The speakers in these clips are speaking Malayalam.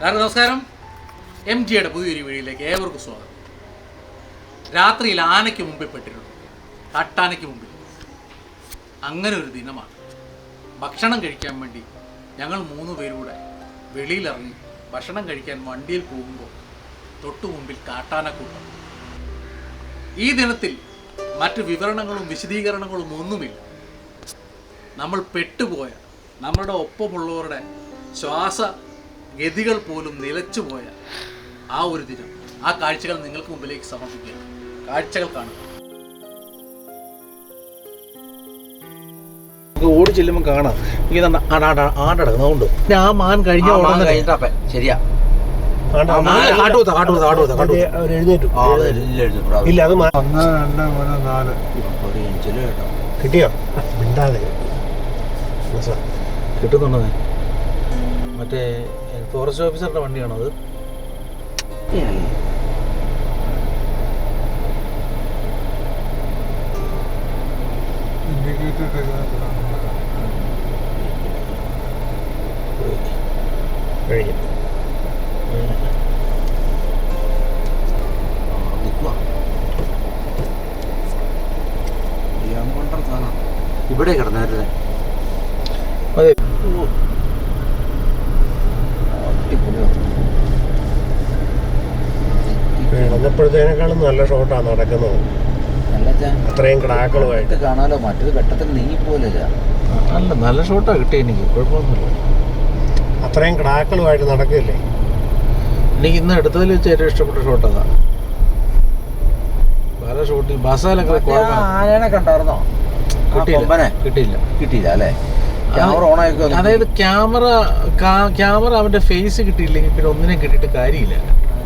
എല്ലാവർക്കും നമസ്കാരം. എം ജിയുടെ പുതിയൊരു വീഡിയോയിലേക്ക് ഏവർക്കും സ്വാഗതം. രാത്രിയിൽ ആനയ്ക്ക് മുമ്പിൽ പെട്ടിട്ടുണ്ട്. കാട്ടാനയ്ക്ക് മുമ്പിൽ. അങ്ങനെ ഒരു ദിനമാണ്. ഭക്ഷണം കഴിക്കാൻ വേണ്ടി ഞങ്ങൾ മൂന്ന് പേരൂടെ വെളിയിലിറങ്ങി ഭക്ഷണം കഴിക്കാൻ വണ്ടിയിൽ പോകുമ്പോൾ തൊട്ടു മുമ്പിൽ കാട്ടാനക്കൂട്ടം. ഈ ദിനത്തിൽ മറ്റ് വിവരണങ്ങളും വിശദീകരണങ്ങളും ഒന്നുമില്ല. നമ്മൾ പെട്ടുപോയ നമ്മുടെ ഒപ്പമുള്ളവരുടെ ശ്വാസ ഗതികൾ പോലും നിലച്ചുപോയ ആ ഒരു ദിനം ആ കാഴ്ചകൾ നിങ്ങൾക്ക് മുമ്പിലേക്ക് സമർപ്പിക്കുക കാഴ്ചകൾ കാണുക. നമുക്ക് ഓടി ചെല്ലുമ്പോൾ കാണാം. ആടടക്കുന്നുണ്ട് ആ മാൻ കഴിഞ്ഞ ഉടനെ കഴിഞ്ഞിട്ടപ്പേ ശരിയാ. ഇല്ല അത് മാ- ഒന്ന് രണ്ട് മൂന്ന് നാല്. ഒരു ഇഞ്ചിൽ കിട്ടിയോ? മിണ്ടാതെ. മനസ്സിലാ. മറ്റേ ഫോറസ്റ്റ് ഓഫീസറുടെ വണ്ടിയാണത് കഴിഞ്ഞു ഇവിടെ കിടന്നായിരുന്നേ അതെ. കിടന്നപ്പോഴത്തേനേക്കാളും നല്ല ഷോട്ടാണ് നടക്കുന്നത്. നല്ല അത്രയും ക്രാക്കളുമായിട്ട് കാണാലോ? മറ്റൊരു ഘട്ടത്തിൽ നീങ്ങിപ്പോലെ ചാ അല്ല നല്ല ഷോട്ടാ കിട്ടിയ എനിക്ക്. കുഴപ്പമൊന്നുമില്ല. അത്രയും ക്രാക്കളുമായിട്ട് നടക്കില്ലേ എനിക്ക് ഇന്ന് എടുത്തതിൽ വെച്ച് ഏറ്റവും ഇഷ്ടപ്പെട്ട ഷോട്ട് അതാ. പല ഷോട്ടിൽ ബസാലൊക്കെ ആനേനെ കണ്ടായിരുന്നോ? കിട്ടിയില്ല. കിട്ടിയില്ല. കിട്ടിയില്ല അല്ലേ? അതായത് ക്യാമറ ക്യാമറ അവന്റെ ഫേസ് കിട്ടിയില്ലെങ്കിൽ പിന്നെ ഒന്നിനെ കിട്ടിയിട്ട് കാര്യമില്ല.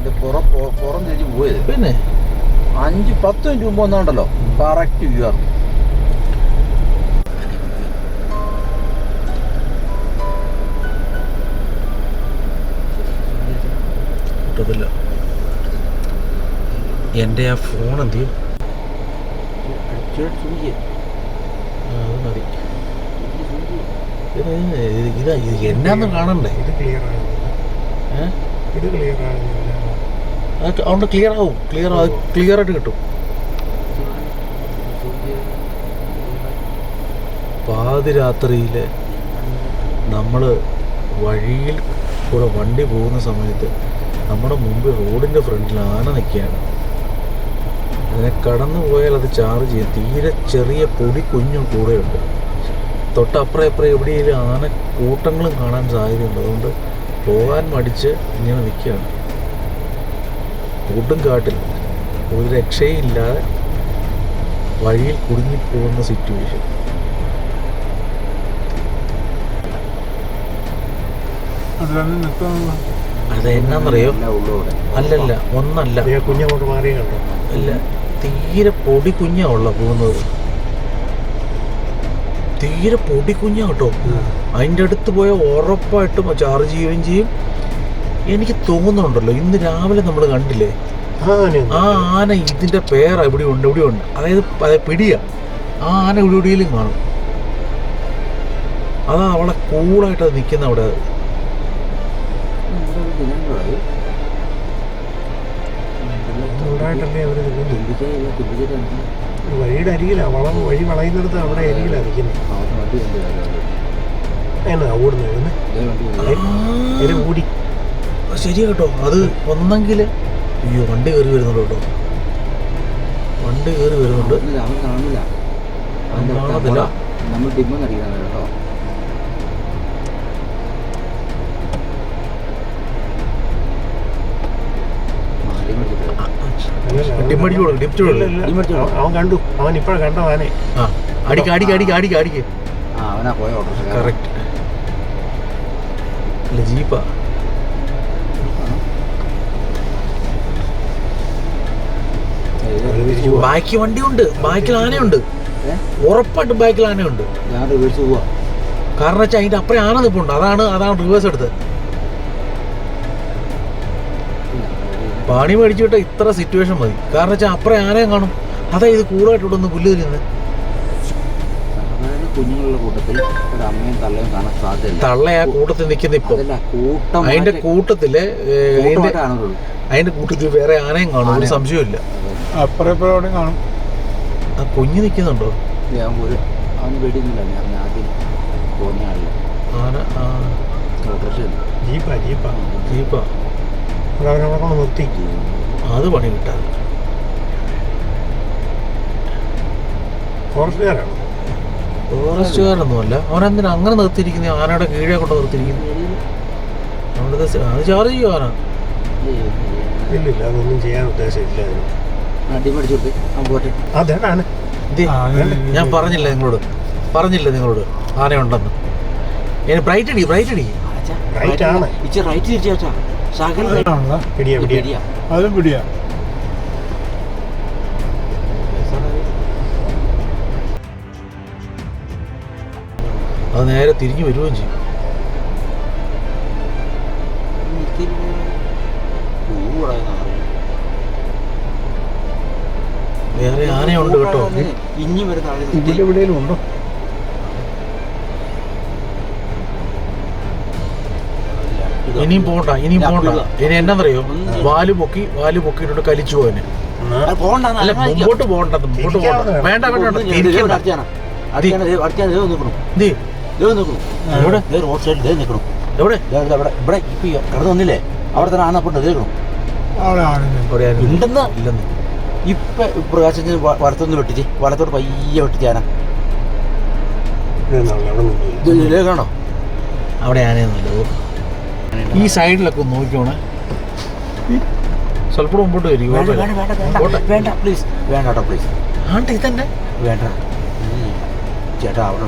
അതിന്റെ പുറം പുറം തിരിച്ച് പോയത്. പിന്നെ? അഞ്ച് പത്ത് മിനിറ്റ് മുമ്പ് വന്നോണ്ടല്ലോ കറക്റ്റ് വ്യൂ ആണ്. കിട്ടത്തില്ല. എന്റെ ആ ഫോൺ എന്ത് ചെയ്യും? അത് മതി. ഇത് ഇത് ഇതാ ഇത് എന്നാന്ന് കാണണ്ടേ? ഇത് ക്ലിയർ ആണ് ഇത് ക്ലിയർ അത് അതുകൊണ്ട് ക്ലിയർ ആവും. ക്ലിയർ ക്ലിയർ ആയിട്ട് കിട്ടും. പാതിരാത്രിയിലെ നമ്മൾ വഴിയിൽ കൂടെ വണ്ടി പോകുന്ന സമയത്ത് നമ്മുടെ മുമ്പിൽ റോഡിന്റെ ഫ്രണ്ടിൽ ആന നിൽക്കുകയാണ്. അതിനെ കടന്നു പോയാൽ അത് ചാർജ് ചെയ്യും. തീരെ ചെറിയ പൊടി കുഞ്ഞും കൂടെയുണ്ട് തൊട്ടപ്പുറം ഇപ്പുറം എവിടെയെങ്കിലും ആന കൂട്ടങ്ങളും കാണാൻ സാധ്യതയുണ്ട്. അതുകൊണ്ട് പോകാൻ മടിച്ച് ഇങ്ങനെ നിൽക്കുകയാണ്. കൊടും കാട്ടിൽ ഒരു രക്ഷയില്ലാതെ വഴിയിൽ കുടുങ്ങിപ്പോകുന്ന സിറ്റുവേഷൻ അത് എന്നാന്നറിയോ അല്ലല്ല ഒന്നല്ല. കുഞ്ഞങ്ങോട്ട് മാറി അല്ല തീരെ പൊടി കുഞ്ഞാ ഉള്ള പോകുന്നത്. തീരെ പൊടി കുഞ്ഞാട്ടോ അതിന്റെ അടുത്ത് പോയാൽ ഉറപ്പായിട്ടും ചാർജ് ചെയ്യുകയും ചെയ്യും. എനിക്ക് തോന്നുന്നുണ്ടല്ലോ ഇന്ന് രാവിലെ നമ്മൾ കണ്ടില്ലേ? ആ ആന ഇതിന്റെ പേര ഇവിടെ ഉണ്ട് ഇവിടെ ഉണ്ട്. അതായത് അത് പിടിയ. ആ ആന ഇവിടെ ഇവിടെയിലും കാണും. അതാ അവളെ കൂളായിട്ട് അത് നിൽക്കുന്ന അവിടെ. വഴിയുടെ അരികിലാ വളം വഴി വളയുന്നിടത്ത് അവിടെ അരികില നിൽക്കുന്നത്. എന്നാ ഓടുന്നു ഓടുന്നു അതിന് ഓടി. ശരിയാ കേട്ടോ. അത് ഒന്നെങ്കിൽ അയ്യോ വണ്ടി കയറി വരുന്നുണ്ട് കേട്ടോ. വണ്ടി കയറി വരുന്നുണ്ട്. അവൻ കാണുന്നില്ല. കാണത്തില്ല. നമ്മൾ കേട്ടോ. അവൻ- കണ്ടു. അവൻ ഇപ്പഴ കണ്ടോ ആനെ ആ അടിക്ക് അടിക്ക് അടിക്ക് അടിക്ക് അടിക്ക്. ആ അവനാ പോയ ഓട്ടോ കറക്റ്റ് അല്ല ജീപ്പാ. ബാക്കി വണ്ടിയുണ്ട്. ബാക്കിൽ ആനയുണ്ട്. ഉറപ്പായിട്ടും ബാക്കിൽ ആനയുണ്ട്. ഞാൻ റിവേഴ്സ് പോവാ. കാരണം വെച്ചാൽ അതിന്റെ അപ്പുറം ആന നിപ്പുണ്ട് അതാണ് അതാണ് റിവേഴ്സ് എടുത്തത്. പണി വിട്ട ഇത്ര സിറ്റുവേഷൻ മതി. കാരണം വെച്ചാൽ അപ്പുറം ആനയും കാണും. അതാ ഇത് കൂടുതലായിട്ട് ഇവിടെ ഒന്ന് പുല്ല് തിരിയുന്നത് കുഞ്ഞുങ്ങളുടെ കൂട്ടത്തിൽ ഒരു അമ്മയും തള്ളയും കാണാൻ സാധ്യതയില്ല. തള്ള കൂട്ടത്തിൽ നിൽക്കുന്ന ഇപ്പൊ. കൂട്ടം അതിന്റെ കൂട്ടത്തിൽ അതിന്റെ കൂട്ടത്തിൽ വേറെ ആനയും കാണും. ഒരു? സംശയമില്ല അപ്പുറം ഇപ്പുറം എവിടെയും കാണും. ആ കുഞ്ഞ് നിൽക്കുന്നുണ്ടോ ഒരു അവന് വെടിയില്ല ഞാൻ ആദ്യം തോന്നിയ ആളില്ല. ആന ആ. ജീപ്പാ ജീപ്പാ. ജീപ്പാ. അവിടെ അവരവിടെ കൊണ്ട് നിർത്തി. അത് പണി കിട്ടാതെ ഫോറസ്റ്റുകാരാണോ? ഫോറസ്റ്റുകാരൊന്നുമല്ല. അവനെന്തിനാ അങ്ങനെ നിർത്തിയിരിക്കുന്ന? ആനയുടെ കീഴേ കൊണ്ട് നിർത്തിയിരിക്കുന്നു? അവിടുത്തെ അത് ചാർജ് ചെയ്യുവാനാ ഇല്ലില്ല അതൊന്നും ചെയ്യാൻ ഉദ്ദേശമില്ല അതിന്. അതാണ് ഞാൻ പറഞ്ഞില്ല നിങ്ങളോട്? പറഞ്ഞില്ല നിങ്ങളോട്? ആനയുണ്ടെന്ന്. ഇനി ബ്രൈറ്റ് അടി ബ്രൈറ്റ് അടി. പിടിയാ അത് നേരെ തിരിഞ്ഞു വരികയും ചെയ്യും. ആനയുണ്ട് കേട്ടോ. നിർത്തി. ഇവിടെ എവിടെയെങ്കിലും ഉണ്ടോ ഇനിയും പോണ്ട ഇനിയും പോണ്ട. ഇനി എന്നാന്നറിയോ വാൽ പൊക്കി വാൽ പൊക്കിയിട്ടുണ്ട് കലിച്ചു പോണ്ട അല്ല മുമ്പോട്ട് പോകണ്ട മുമ്പോട്ട് പോകണ്ട വേണ്ട വേണ്ട റോഡ് സൈഡിൽ നിൽക്കണം. എവിടെ? ഇവിടെ ഇവിടെ ഇപ്പൊ കടന്നു വന്നില്ലേ? അവിടെ തന്നെ ആനപ്പുണ്ട്. ഉണ്ടെന്ന്? ഇല്ലെന്ന്. ഇപ്പൊ പ്രകാശത്തിന് വലത്തൊന്ന് വെട്ടിച്ച് വലത്തോട്ട് പയ്യെ വെട്ടിച്ചാനാ കാണോ അവിടെ ആനയൊന്നുമില്ല ഈ സൈഡിലൊക്കെ ഒന്ന് നോക്കിയോണേ സ്വല്പം മുമ്പോട്ട് വരും വേണ്ട പ്ലീസ് വേണ്ട കേട്ടോ പ്ലീസ് ആണ്ട് ഇതന്നെ. വേണ്ട. ചേട്ടാ അവിടെ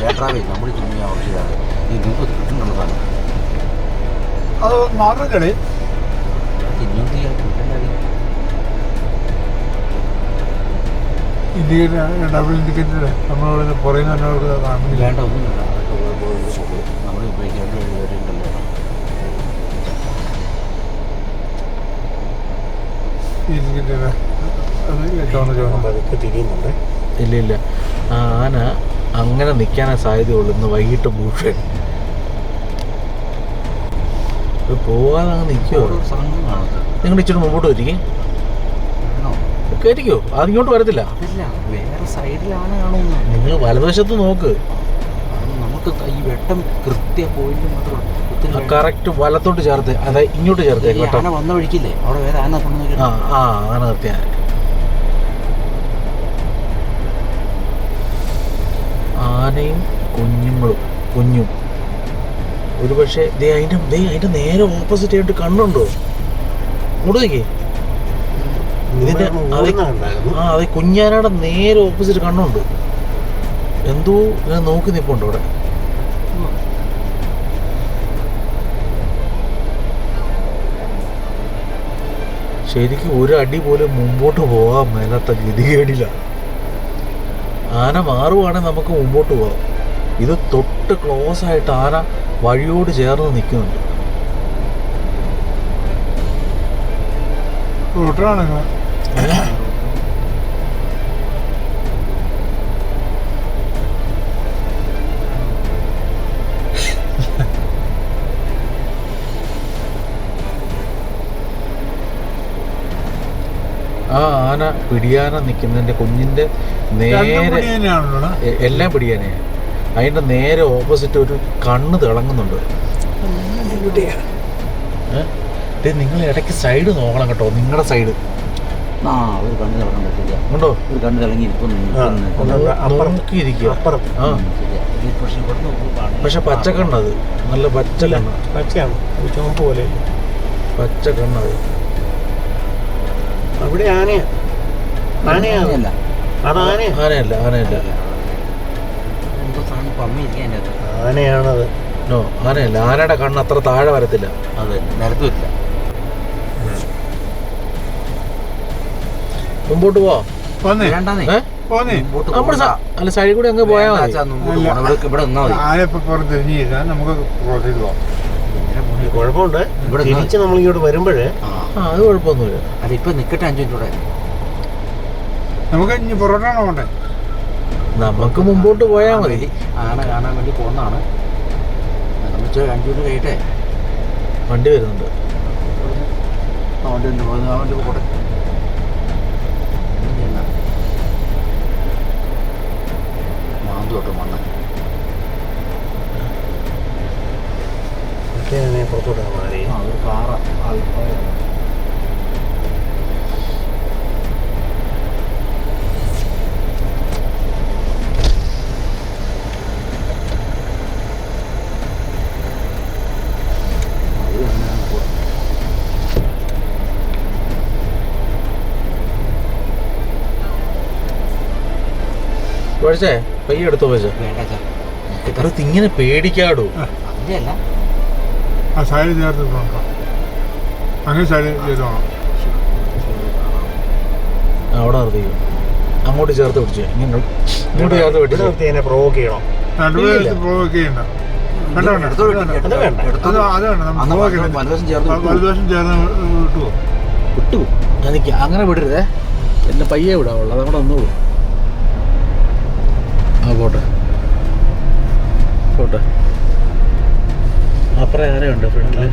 വേണ്ടാവേ നമ്മൾ ചിന്തി ആവശ്യമില്ലാതെ. ഈ നിങ്ങൾക്ക് അത് മാത്രമല്ലേ ഇനിയും ഇൻഡിക്കേറ്റർ ഡബിൾ ഇൻഡിക്കേറ്റർ നമ്മളിവിടെ പുറകെ തന്നെ കാണുന്നില്ല. വേണ്ട ഒന്നുമില്ല. നമ്മൾ ഉപയോഗിക്കേണ്ട അതൊക്കെ തിരിയുന്നുണ്ട്. ഇല്ല ഇല്ല. ആന അങ്ങനെ നിൽക്കാനേ സാധ്യതയുള്ളൂ. ഇന്ന് വൈകിട്ട് ഭൂഷൻ പോവാതെ അങ്ങ് നിൽക്കുമോ നിങ്ങൾ ഇച്ചിരി മുമ്പോട്ട് വരികയും കയറ്റിക്കോ അതിങ്ങോട്ട് വരത്തില്ല. അതല്ല വേറെ സൈഡിലാണ് കാണുന്നത്. നിങ്ങൾ വലതുവശത്ത് നോക്ക്. നമുക്ക് ഈ വെട്ടം കൃത്യ പോയിന്റ് മാത്രം ഒത്തിരി കറക്റ്റ് വലത്തോട്ട് ചേർത്ത്. അതെ ഇങ്ങോട്ട് ചേർത്ത് ആന വന്ന വഴിക്കില്ലേ? അവിടെ വേറെ ആന കൊണ്ടു ആ ആ ആന നിർത്തിയ ആനയും കുഞ്ഞുങ്ങളും കുഞ്ഞും. ഒരു പക്ഷേ ദേ അതിന്റെ ദേ അതിന്റെ നേരെ ഓപ്പോസിറ്റ് ആയിട്ട് കണ്ണുണ്ടോ? മുടക്കേ ഇതിന്റെ ആ അതെ കുഞ്ഞാനയുടെ നേരെ ഓപ്പോസിറ്റ് കണ്ണുണ്ട്. എന്തോ ഇങ്ങനെ നോക്കി നിൽപ്പുണ്ട് അവിടെ ശരിക്കും ഒരു അടി പോലും മുമ്പോട്ട് പോകാൻ മേലാത്ത ഗതികേടില്ല. ആന മാറുവാണെങ്കിൽ നമുക്ക് മുമ്പോട്ട് പോകാം. ഇത് തൊട്ട് ക്ലോസ് ആയിട്ട് ആന വഴിയോട് ചേർന്ന് നിൽക്കുന്നുണ്ട്. റൂട്ടറാണ് ആ ആന പിടിയാന നിൽക്കുന്നതിന്റെ കുഞ്ഞിന്റെ നേരെ എല്ലാം പിടിയാനേ അതിന്റെ നേരെ ഓപ്പോസിറ്റ് ഒരു കണ്ണ് തിളങ്ങുന്നുണ്ട്. നിങ്ങൾ ഇടയ്ക്ക് സൈഡ് നോക്കണം കേട്ടോ നിങ്ങളുടെ സൈഡ്. ആ ഒരു കണ്ണ് തിളങ്ങാൻ പറ്റില്ല. ഉണ്ടോ? ഒരു കണ്ണ് തിളങ്ങി പക്ഷെ പച്ചക്കണ്ണത് നല്ല പച്ച പച്ചയാണ്? പോലെ. പച്ചക്കണ്ണത് അവിടെ ആനയാ. ആനയല്ല. ആനയല്ല അതിന്റെ ആനയാണത്. നോ ആനയല്ല. ആനയുടെ കണ്ണ് അത്ര താഴെ വരത്തില്ല. അതെ നിരത്ത് മുമ്പോട്ട് പോവാ. പോന്നേ. വേണ്ടാന്നേ. ഏ? പോന്നേ. മുമ്പോട്ട് നമ്മുടെ സ- അല്ല സൈഡിൽ കൂടി അങ്ങ് പോയാൽ മതി. അച്ഛാ, മുമ്പോട്ട്. ഇവിടെ ഇവിടെ നിന്നാ മതി. ആന പുറത്ത് തിരിഞ്ഞു നമുക്ക് ക്രോസ് ചെയ്ത് പോവാം. ഇങ്ങനെ പോണേ. ഒരു കുഴപ്പമുണ്ട്. ഇവിടെ തിരിച്ച് നമ്മൾ ഇങ്ങോട്ട് വരുമ്പോഴേ ആ. അത് കുഴപ്പമൊന്നുമില്ല. അല്ല ഇപ്പൊ നിക്കട്ടെ അഞ്ചു മിനിറ്റ് കൂടെ. നമുക്ക് ഇനി മുമ്പോട്ട് പോയാൽ മതി. ആന കാണാൻ വേണ്ടി പോകുന്നതാണ്. നമ്മൾ ഇച്ചിരി അഞ്ചു മിനിറ്റ് കഴിയട്ടെ. വണ്ടി വരുന്നുണ്ട്. അവന്റെ ഉണ്ട് അവന്റെ കൂടെ മാന്തു തൊട്ട് മണ്ണ് പുറത്തോട്ട് ആ ഒരു കാറ ആൾക്കാർ പഠിച്ചേ പയ്യെ എടുത്തോ പൈസ അത് ഇങ്ങനെ പേടിക്കാടോ. ആ. ചേർത്ത് അങ്ങനെ അവിടെ അങ്ങോട്ട് ചേർത്ത് പിടിച്ചു. ഇങ്ങനെ ഇങ്ങോട്ട് ചേർത്ത് പിടിച്ചു. പ്രൊവോക്ക് ചെയ്യണം. പ്രൊവോക്ക് ചെയ്യണ്ട. അങ്ങനെ വിടരുതേ. എന്നെ പയ്യെ വിടാവുള്ളൂ. അതങ്ങോട്ട് ഒന്നുള്ളൂ ആ പോട്ടെ. പോട്ടെ. അപ്പുറം ആനയുണ്ട് ഫ്രണ്ടിൽ.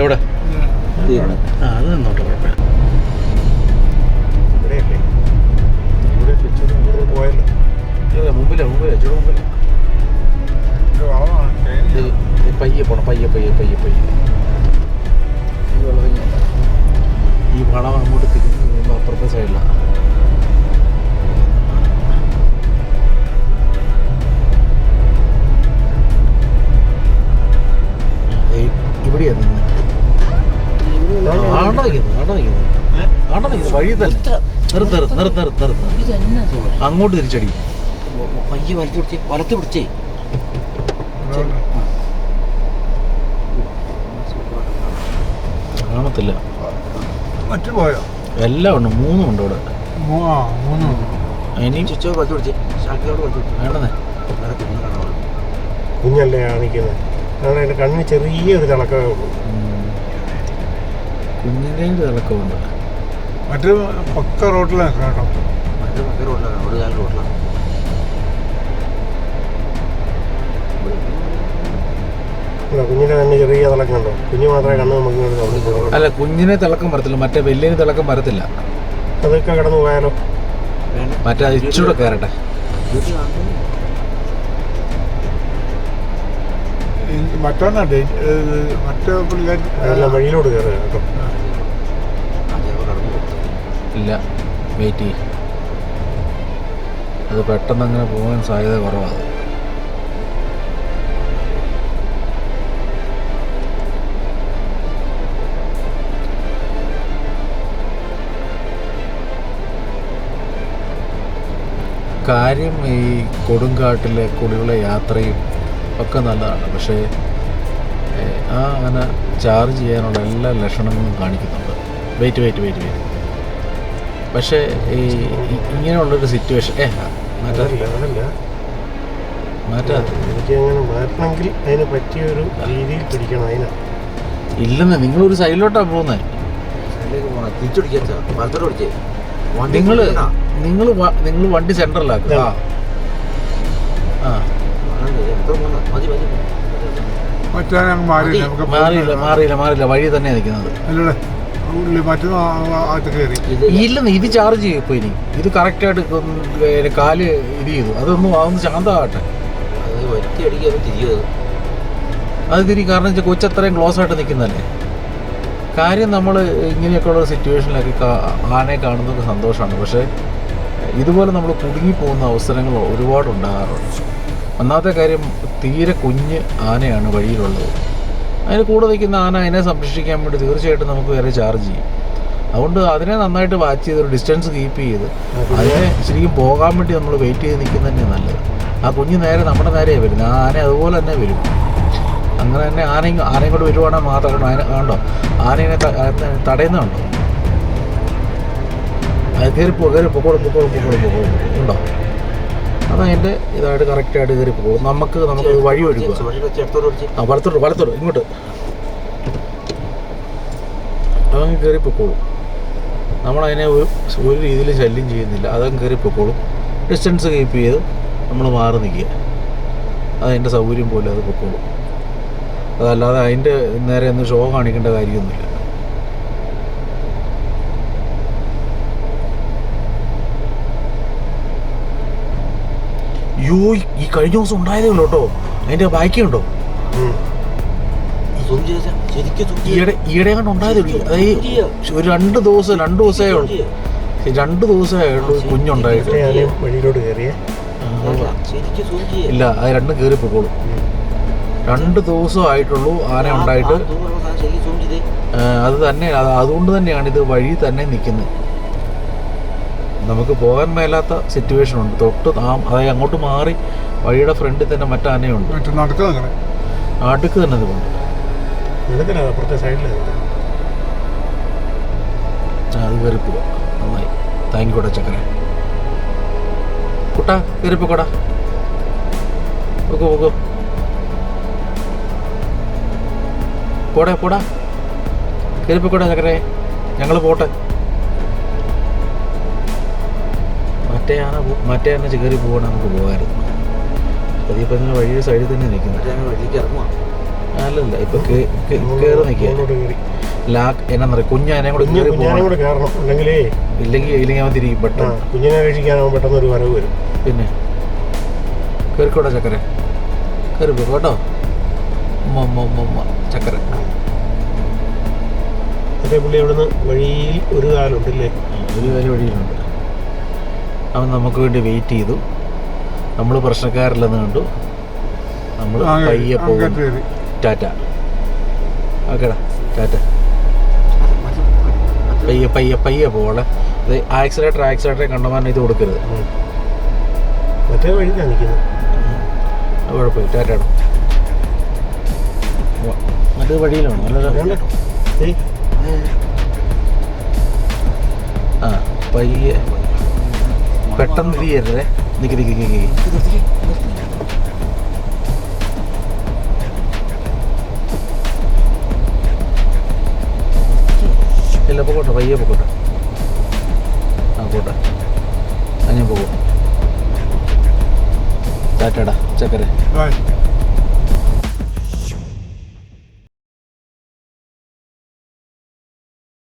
എവിടെ. ആ അത് നിന്നോട്ടെ കുഴപ്പമില്ല. ചൂട് പയ്യെ പോണം പയ്യെ പയ്യെ പയ്യെ പയ്യെ. ഈ വളം അങ്ങോട്ട് തിരിഞ്ഞ് അപ്പുറത്തെ സൈഡിലാണ് വഴി തന്നെ. നിർത്ത് നിർത്ത് നിർത്ത് നിർത്ത്. അങ്ങോട്ട് തിരിച്ചടി. പയ്യെ വലത്ത് പിടിച്ചേ വലത്ത് പിടിച്ചേ. കാണത്തില്ല. മറ്റു പോയോ? എല്ലാം ഉണ്ട്. മൂന്നും ഉണ്ട് ഇവിടെ. മൂ- ആ മൂന്ന് ഇനി? കുഞ്ഞല്ലേ കാണിക്കുന്നത് അതുകൊണ്ട് എന്റെ കണ്ണിന് ചെറിയൊരു തിളക്കമേ ഉള്ളൂ കുഞ്ഞിന്റെയും തിളക്കമുണ്ട്. മറ്റു പക്ക റോട്ടിലാണ് കേട്ടോ. മറ്റേ മറ്റേ റോട്ടിലാണ് ഒരു കാല റോഡിലാണ് ഇല്ല, കുഞ്ഞിന്റെ കണ്ണ് ചെറിയ തിളക്കം ഉണ്ടോ? കുഞ്ഞ് മാത്രമേ കണ്ണ് നമുക്ക് ഇങ്ങോട്ട് അല്ല കുഞ്ഞിനെ തിളക്കം വരത്തില്ല മറ്റേ വലിയ തിളക്കം വരത്തില്ല. അതൊക്കെ കടന്നു പോയാലോ? മറ്റേ അത് ഇച്ചൂടെ കയറട്ടെ. മറ്റൊന്നുണ്ട് മറ്റേ പുള്ളിക്കാരി വഴിയിലോട്ട് കയറുക കേട്ടോ. ഇല്ല വെയിറ്റ് ചെയ്യും. അത് പെട്ടെന്ന് അങ്ങനെ പോകാൻ സാധ്യത കുറവാണ് കാര്യം ഈ കൊടുങ്കാട്ടിലെ കുടിയുള്ള യാത്രയും ഒക്കെ നല്ലതാണ്. പക്ഷേ ആ ആന ചാർജ് ചെയ്യാനുള്ള എല്ലാ ലക്ഷണങ്ങളും കാണിക്കുന്നുണ്ട്. വെയിറ്റ് വെയിറ്റ് വെയിറ്റ് വെയിറ്റ് പക്ഷേ ഈ ഇങ്ങനെയുള്ളൊരു സിറ്റുവേഷൻ ഏ മാറ്റാ. അതല്ല അതല്ല. മാറ്റാ. എനിക്ക് അങ്ങനെ മാറ്റണമെങ്കിൽ അതിന് പറ്റിയൊരു രീതിയിൽ പിടിക്കണം അതിന്. ഇല്ലെന്ന് നിങ്ങളൊരു സൈഡിലോട്ടാ പോകുന്നത് നിങ്ങൾ. നിങ്ങൾ നിങ്ങൾ വണ്ടി സെന്ററിലാക്കുക മാറിയില്ല നമുക്ക് മാറിയില്ല മാറിയില്ല മാറിയില്ല. വഴി തന്നെ നിൽക്കുന്നത്. ഉള്ളി ഇല്ലെന്ന് ഇത് ചാർജ് ചെയ്യും ഇപ്പൊ ഇനി. ഇത് കറക്റ്റായിട്ട് കാൽ ഇത് ചെയ്തു. അതൊന്നും അതൊന്ന് ശാന്തമാകട്ടെ. അത് തിരി കാരണം വെച്ചാൽ കൊച്ചത്രയും ക്ലോസ് ആയിട്ട് നിൽക്കുന്നതല്ലേ കാര്യം നമ്മൾ ഇങ്ങനെയൊക്കെയുള്ള സിറ്റുവേഷനിലൊക്കെ കാ- ആനയെ കാണുന്നത് സന്തോഷമാണ്. പക്ഷേ ഇതുപോലെ നമ്മൾ കുടുങ്ങി പോകുന്ന അവസരങ്ങൾ ഒരുപാട് ഉണ്ടാകാറുണ്ട്. ഒന്നാമത്തെ കാര്യം തീരെ കുഞ്ഞ് ആനയാണ് വഴിയിലുള്ളത്. അതിന് കൂടെ നിൽക്കുന്ന ആന അതിനെ സംരക്ഷിക്കാൻ വേണ്ടി തീർച്ചയായിട്ടും നമുക്ക് വേറെ ചാർജ് ചെയ്യും. അതുകൊണ്ട് അതിനെ നന്നായിട്ട് വാച്ച് ചെയ്ത് ഒരു ഡിസ്റ്റൻസ് കീപ്പ് ചെയ്ത് അതിനെ ശരിക്കും പോകാൻ വേണ്ടി നമ്മൾ വെയിറ്റ് ചെയ്ത് നിൽക്കുന്നത് തന്നെ നല്ലത്. ആ കുഞ്ഞ് നേരെ നമ്മുടെ നേരെയാണ് വരുന്നത്. ആ ആന അതുപോലെ തന്നെ വരും. അങ്ങനെ തന്നെ ആനയും ആനയും കൂടെ വരുവാണെങ്കിൽ മാത്രം ആന കണ്ടോ ആനയെ തടയുന്നുണ്ടോ കയറി പോ കയറി പൊക്കോളും പൊക്കോളും പൊക്കോളും പൊക്കോളും. ഉണ്ടോ? അതതിന്റെ ഇതായിട്ട് കറക്റ്റായിട്ട് കയറി പോകും നമുക്ക് നമുക്ക് വഴി ഒഴുകുക ആ വലത്തോട്ട് വലത്തോട്ട് ഇങ്ങോട്ട്. അതങ്ങ് കയറി പൊക്കോളും. നമ്മളതിനെ ഒരു ഒരു രീതിയിലും ശല്യം ചെയ്യുന്നില്ല. അതങ്ങ് കയറി പൊക്കോളും. ഡിസ്റ്റൻസ് കീപ്പ് ചെയ്ത് നമ്മൾ മാറി നിൽക്കുക. അതതിന്റെ സൗകര്യം പോലെ അത് പൊക്കോളും. അതല്ലാതെ അതിന്റെ നേരെ ഒന്നും ഷോ കാണിക്കേണ്ട കാര്യമൊന്നുമില്ല. യോ ഈ കഴിഞ്ഞ ദിവസം ഉണ്ടായതേ ഉള്ളൂ കേട്ടോ. അതിന്റെ ബാക്കിയുണ്ടോ. ഈയിടെ ഈയിടെ കണ്ട് ഉണ്ടായതേ ഉള്ളൂ. അതായത് ഒരു രണ്ട് ദിവസം രണ്ട് ദിവസമേ ഉള്ളൂ. രണ്ട് ദിവസമേ ഉള്ളൂ കുഞ്ഞുണ്ടായിട്ട് കയറിയേ. ഇല്ല അത് രണ്ടും കയറി പൊക്കോളും. രണ്ട് ദിവസമായിട്ടുള്ളൂ ആന ആ- ഉണ്ടായിട്ട്. അത് തന്നെ അത് അതുകൊണ്ട് തന്നെയാണ് ഇത് വഴി തന്നെ നിൽക്കുന്നത്. നമുക്ക് പോകാൻ മേലാത്ത സിറ്റുവേഷൻ ഉണ്ട്. തൊട്ട് അതായത് അങ്ങോട്ട് മാറി വഴിയുടെ ഫ്രണ്ടിൽ തന്നെ മറ്റാനയുണ്ട് അടുക്ക് തന്നെ. ഇതുകൊണ്ട് അത് വെറുപ്പ് നന്നായി. താങ്ക് യൂടാ ചക്കര. കുട്ടാ കയറിപ്പോക്കോടാ. ഓക്കെ ഓക്കെ പോടാ പോടാ. കയറിപ്പോക്കോടാ ചക്കരെ. ഞങ്ങൾ പോട്ടെ. മറ്റേ ആന മറ്റേ ആന കയറി പോകണം നമുക്ക് പോകാമായിരുന്നു അതിപ്പോൾ ഇങ്ങനെ വഴിയുടെ സൈഡിൽ തന്നെ നിൽക്കുന്നു വഴിക്ക്. അല്ലല്ല ഇപ്പൊ കയറി നിൽക്കുക ലാക്ക് എന്നാ പറയാ കുഞ്ഞാനെ കൂടെ കയറി പോകണം ഇല്ലെങ്കിൽ ഇല്ലെങ്കിൽ അവൻ തിരികെ പെട്ടെന്ന് കുഞ്ഞിനെ രക്ഷിക്കാനാവും പെട്ടെന്ന് ഒരു വരവ് വരും പിന്നെ കയറിക്കോട്ടെ ചക്കര കയറി പോ കേട്ടോ ചക്കര പുള്ളി അവിടുന്ന് വഴിയിൽ ഒരു കാലുണ്ടല്ലേ ഒരു കാര്യം വഴിയിലുണ്ട് അവൻ നമുക്ക് വേണ്ടി വെയിറ്റ് ചെയ്തു. നമ്മൾ പ്രശ്നക്കാരില്ലെന്ന് കണ്ടു. നമ്മൾ പയ്യെ പോകും. ടാറ്റ. ഓക്കേടാ ടാറ്റ. പയ്യെ പയ്യെ പയ്യെ പോകണേ ഇത് ആക്സിലേറ്റർ ആക്സിലേറ്ററെ കണ്ടമാനം ഇത് കൊടുക്കരുത്. മറ്റേ വഴിക്കാണ് നിൽക്കുന്നത് അത് കുഴപ്പമില്ല. ടാറ്റാടോ മറ്റേ വഴിയിലാണ്. നല്ല ആ പയ്യെ. പെട്ടെന്ന് തിരിയരുതേ നിക്ക് നിക്ക് നിക്ക്. ഇല്ല പോകട്ടെ പയ്യെ പോകട്ടെ ആ പോട്ടെ. അങ്ങനെ പോകും ടാറ്റടാ ചക്കരെ.